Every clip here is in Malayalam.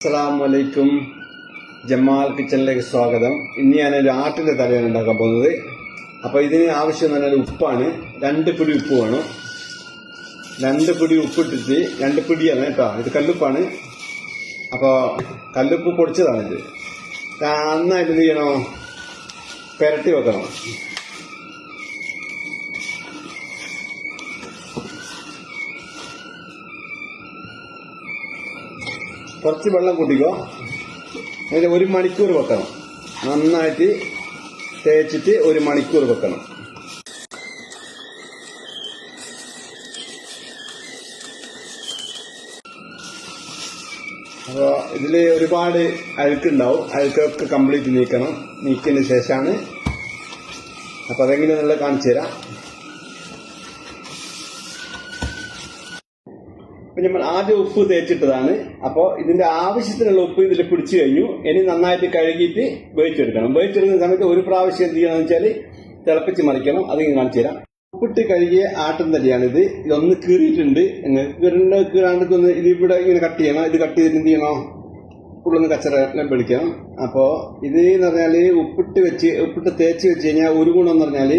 അസ്സലാമലൈക്കും. ജമാൽ കിച്ചണിലേക്ക് സ്വാഗതം. ഇന്ന് ഞാൻ ഒരു ആട്ടിന്റെ തലയാണ് ഉണ്ടാക്കാൻ പോകുന്നത്. അപ്പൊ ഇതിന് ആവശ്യം എന്ന് പറഞ്ഞാൽ ഉപ്പാണ്. രണ്ട് പിടി ഉപ്പ് വേണം. രണ്ട് പിടി ഉപ്പിട്ടിട്ട് രണ്ട് പിടിയാണ് കേട്ടോ ഇത് കല്ലുപ്പാണ്. അപ്പോൾ കല്ലുപ്പ് പൊടിച്ചതാണ് ഇത് നന്നായിട്ട് എന്ത് ചെയ്യണോ? പെരട്ടി വെക്കണം. കുറച്ച് വെള്ളം കൂട്ടിക്കോ അതിന് ഒരു മണിക്കൂർ വെക്കണം. നന്നായിട്ട് തേച്ചിട്ട് ഒരു മണിക്കൂർ വെക്കണം. അപ്പോൾ ഇതിൽ ഒരുപാട് അഴുക്കുണ്ടാവും. അഴുക്കൊക്കെ കംപ്ലീറ്റ് നീക്കണം. നീക്കിയതിന് ശേഷമാണ് അപ്പോൾ അതെങ്ങനെയാണെന്നുള്ളത് കാണിച്ചു തരാം അപ്പൊ നമ്മൾ ആദ്യം ഉപ്പ് തേച്ചിട്ടതാണ്. അപ്പോൾ ഇതിന്റെ ആവശ്യത്തിനുള്ള ഉപ്പ് ഇതിൽ പിടിച്ചു കഴിഞ്ഞു. ഇനി നന്നായിട്ട് കഴുകിയിട്ട് വേവിച്ചെടുക്കണം. വേവിച്ചെടുക്കുന്ന സമയത്ത് ഒരു പ്രാവശ്യം എന്ത് ചെയ്യണമെന്ന് വെച്ചാൽ തിളപ്പിച്ച് മറിക്കണം. അത് കാണിച്ചു തരാം. ഉപ്പിട്ട് കഴുകിയ ആട്ടൻ തടിയാണിത്. ഇതൊന്ന് കീറിയിട്ടുണ്ട്. കീറിണ്ട കീറാണ്ടൊന്ന് ഇത് ഇവിടെ ഇങ്ങനെ കട്ട് ചെയ്യണം. ഇത് കട്ട് ചെയ്തിട്ട് എന്ത് ചെയ്യണോ? ഉള്ളൊന്ന് കച്ചറ പിടിക്കണം. അപ്പോൾ ഇത് എന്ന് പറഞ്ഞാൽ ഉപ്പിട്ട് വെച്ച് ഉപ്പിട്ട് തേച്ച് വെച്ച് കഴിഞ്ഞാൽ ഒരു ഗുണം എന്ന് പറഞ്ഞാൽ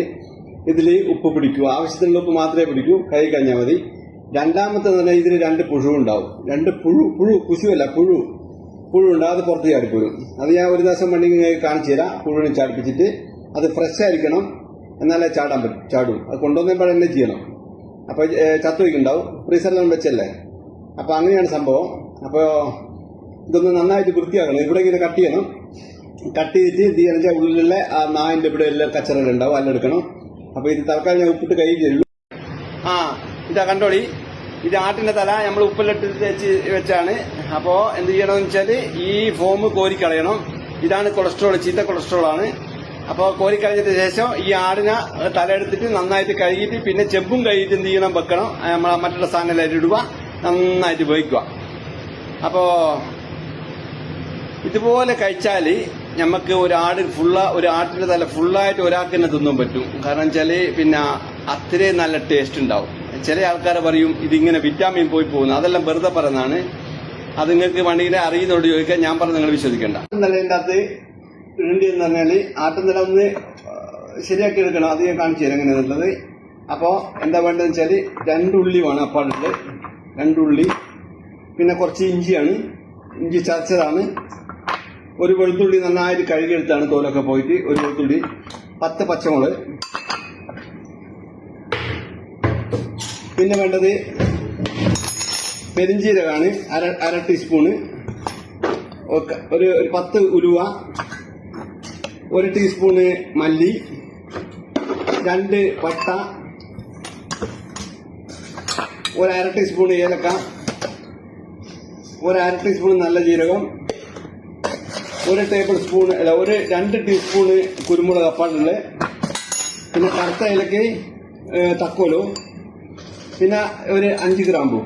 ഇതിൽ ഉപ്പ് പിടിക്കൂ. ആവശ്യത്തിനുള്ള ഉപ്പ് മാത്രമേ പിടിക്കൂ. കൈ കഴിഞ്ഞാൽ മതി. രണ്ടാമത്തെ നില ഇതിന് രണ്ട് പുഴു ഉണ്ടാവും രണ്ട് പുഴു പുഴു കുശുവല്ല പുഴു. പുഴു ഉണ്ടാവും അത് പുറത്ത് ചാടിപ്പോരും അത് ഞാൻ ഒരു ദിവസം വേണ്ടി കാണിച്ചു തരാം. പുഴുവിനെ ചാടിപ്പിച്ചിട്ട് അത് ഫ്രഷ് ആയിരിക്കണം. എന്നാലേ ചാടാൻ പറ്റും ചാടും. അത് കൊണ്ടുവന്നപ്പോൾ തന്നെ ചെയ്യണം. അപ്പൊ ചത്തുവയ്ക്കുണ്ടാവും ഫ്രീസറിലൊന്നും ഫ്രീസറിലും വെച്ചല്ലേ? അപ്പോൾ അങ്ങനെയാണ് സംഭവം. അപ്പോൾ ഇതൊന്ന് നന്നായിട്ട് വൃത്തിയാക്കണം. ഇവിടെ ഇങ്ങനെ കട്ട് ചെയ്യണം. കട്ട് ചെയ്തിട്ട് എന്ത് ചെയ്യണം വെച്ചാൽ ഉള്ളിലുള്ള ആ നായിന്റെ ഇവിടെ എല്ലാം കച്ചറകൾ ഉണ്ടാവും. അപ്പോൾ ഇത് തൽക്കാലം ഞാൻ ഉപ്പിട്ട് കൈ ആ ഇതാ കണ്ടോളി. ഇത് ആട്ടിന്റെ തല നമ്മൾ ഉപ്പിലിട്ട് തേച്ച് വെച്ചാണ്. അപ്പോ എന്ത് ചെയ്യണമെന്ന് വെച്ചാൽ ഈ ഫോം കോരിക്കളയണം. ഇതാണ് കൊളസ്ട്രോൾ ചീത്ത കൊളസ്ട്രോൾ ആണ്. അപ്പോൾ കോരിക്കളഞ്ഞതിന് ശേഷം ഈ ആടിനെ തല എടുത്തിട്ട് നന്നായിട്ട് കഴുകിയിട്ട് പിന്നെ ചെമ്പും കഴുകിയിട്ട് എന്ത് ചെയ്യണം വെക്കണം. നമ്മൾ മറ്റുള്ള സാധനങ്ങളായിട്ട് ഇടുക നന്നായിട്ട് ഉപയോഗിക്കുക അപ്പോ ഇതുപോലെ കഴിച്ചാൽ നമുക്ക് ഒരു ആട് ഫുള്ള ഒരു ആട്ടിന്റെ തല ഫുള്ളായിട്ട് ഒരാൾക്ക് തന്നെ തിന്നാൻ പറ്റും. കാരണം വെച്ചാൽ പിന്നെ അത്രയും നല്ല ടേസ്റ്റ് ഉണ്ടാവും. ചില ആൾക്കാർ പറയും ഇതിങ്ങനെ വിറ്റാമിൻ പോയി പോകുന്നു. അതെല്ലാം വെറുതെ പറയുന്നതാണ്. അത് നിങ്ങൾക്ക് വണ്ടിയിലെ അറിയുന്നോട് ചോദിക്കാൻ ഞാൻ പറഞ്ഞു നിങ്ങൾ വിശ്വസിക്കേണ്ട. നിലയിന്റെ അകത്ത് ഇടേണ്ടി എന്ന് പറഞ്ഞാൽ ആട്ടുനില ഒന്ന് ശരിയാക്കി എടുക്കണം. അത് ഞാൻ കാണിച്ചു തരാം എങ്ങനെയാണുള്ളത് അപ്പോ എന്താ വേണ്ടതെന്ന് വെച്ചാൽ രണ്ടുള്ളി വേണം അപ്പാടുള്ളത്. രണ്ടുള്ളി പിന്നെ കുറച്ച് ഇഞ്ചിയാണ്. ഇഞ്ചി ചതച്ചതാണ്. ഒരു വെളുത്തുള്ളി നന്നായിട്ട് കഴുകിയെടുത്താണ് തോലൊക്കെ പോയിട്ട് ഒരു വെളുത്തുള്ളി പത്ത് പച്ചമുളക്. പിന്നെ വേണ്ടത് പെരിഞ്ചീരകമാണ് അര അര ടീസ്പൂണ് ഒരു ഒരു പത്ത് ഉലുവ ഒരു ടീസ്പൂണ് മല്ലി രണ്ട് പട്ട ഒരു അര ടീസ്പൂൺ ഏലക്ക ഒരു അര ടീസ്പൂൺ നല്ല ജീരകം ഒരു ടേബിൾ സ്പൂൺ അല്ല ഒരു രണ്ട് ടീസ്പൂണ് കുരുമുളക് അപ്പാടുണ്ട്. പിന്നെ കറുത്ത ഇലക്ക് തക്കോലു. പിന്നെ ഒരു അഞ്ച് ഗ്രാമ്പു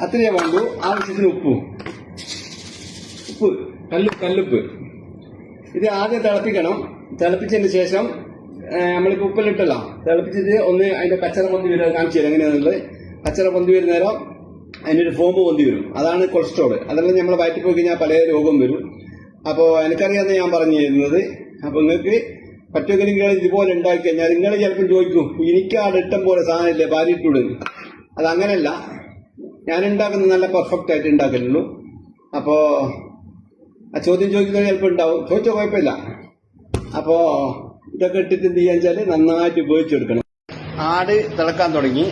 അത്രയേ വേണ്ടു. ആവശ്യത്തിന് ഉപ്പ്. ഉപ്പ്. കല്ല് കല്ലുപ്പ്. ഇത് ആദ്യം തിളപ്പിക്കണം. തിളപ്പിച്ചതിന് ശേഷം നമ്മളിപ്പോൾ നമ്മളിപ്പോ ഉപ്പിലിട്ടല്ലോ. തിളപ്പിച്ചിട്ട് ഒന്ന് അതിന്റെ കച്ചറ പൊന്തി വരും. കാണിച്ചു തരാം. എങ്ങനെയാണെന്നുള്ളത് കച്ചറ പൊന്തി വരുന്ന നേരം അതിനൊരു ഫോമ്പ് പൊന്തി വരും. അതാണ് കൊളസ്ട്രോൾ അതെല്ലാം നമ്മൾ വയറ്റിൽ പോയി കഴിഞ്ഞാൽ പല രോഗം വരും. അപ്പോൾ എനിക്കറിയാമെന്ന് ഞാൻ പറഞ്ഞു തരുന്നത്. അപ്പോൾ നിങ്ങൾക്ക് പറ്റുമെങ്കിൽ നിങ്ങൾ ഇതുപോലെ ഉണ്ടാക്കി കഴിഞ്ഞാൽ നിങ്ങൾ ചിലപ്പോൾ ചോദിക്കും എനിക്ക് ആ ഇഷ്ടം പോലെ സാധനമില്ലേ ഭാര്യയിട്ടൂടെ അത് അങ്ങനെയല്ല. ഞാൻ ഉണ്ടാക്കുന്നത് നല്ല പെർഫെക്റ്റ് ആയിട്ട് ഉണ്ടാക്കലുള്ളൂ. അപ്പോൾ ആ ചോദ്യം ചോദിക്കുന്നത് ചിലപ്പോൾ ഉണ്ടാവും. ചോദിച്ചോ കുഴപ്പമില്ല. അപ്പോ ഇതൊക്കെ ഇട്ടിട്ട് എന്ത് ചെയ്യാന്ന് വെച്ചാൽ നന്നായിട്ട് ഉപയോഗിച്ചെടുക്കണം ആട് തിളക്കാൻ തുടങ്ങി.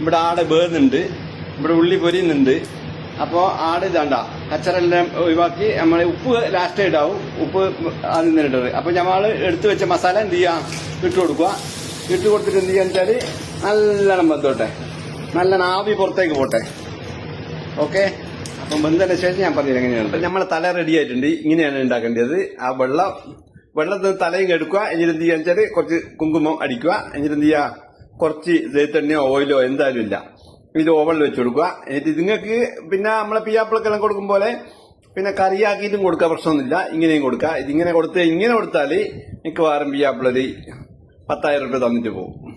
ഇവിടെ ആട് വേറുന്നുണ്ട് ഇവിടെ ഉള്ളി പൊരിയുന്നുണ്ട്. അപ്പോൾ ആട് ഇതാണ്ട. കച്ചറെല്ലാം ഒഴിവാക്കി നമ്മൾ ഉപ്പ് ലാസ്റ്റ് ഇടാവും. ഉപ്പ് ആദ്യം തന്നെ ഇട്ടത് അപ്പോൾ നമ്മൾ എടുത്തു വെച്ച മസാല എന്ത് ചെയ്യുക ഇട്ട് കൊടുക്കുക. ഇട്ട് കൊടുത്തിട്ട് എന്ത് ചെയ്യാന്ന് വെച്ചാൽ നല്ലോണം ബന്ധോട്ടെ നല്ല നാവി പുറത്തേക്ക് പോട്ടെ. ഓക്കെ? അപ്പം ബന്ധന ശേഷം ഞാൻ പറഞ്ഞില്ല എങ്ങനെയാണ് അപ്പം നമ്മളെ തല റെഡി ആയിട്ടുണ്ട്. ഇങ്ങനെയാണ് ഉണ്ടാക്കേണ്ടത്. ആ വെള്ളം വെള്ളത്തിൽ തലയും എടുക്കുക എന്നിട്ട് എന്ത് ചെയ്യാന്ന് വെച്ചാൽ കുറച്ച് കുങ്കുമം അടിക്കുക. എന്നിട്ട് എന്ത് ചെയ്യുക കുറച്ച് ജയത്തെണ്ണയോ ഓയിലോ എന്തായാലും ഇല്ല. ഇത് ഓവനിൽ വെച്ച് കൊടുക്കുക. എന്നിട്ട് നിങ്ങൾക്ക് പിന്നെ നമ്മളെ പിയാപ്പിളക്കെല്ലാം കൊടുക്കും പോലെ പിന്നെ കറിയാക്കിയിട്ടും കൊടുക്കുക പ്രശ്നമൊന്നുമില്ല. ഇങ്ങനെയും കൊടുക്കുക. ഇതിങ്ങനെ കൊടുത്ത് ഇങ്ങനെ കൊടുത്താൽ മിക്കവാറും പിയാപ്പിളൊരു പത്തായിരം രൂപ തന്നിട്ട് പോകും.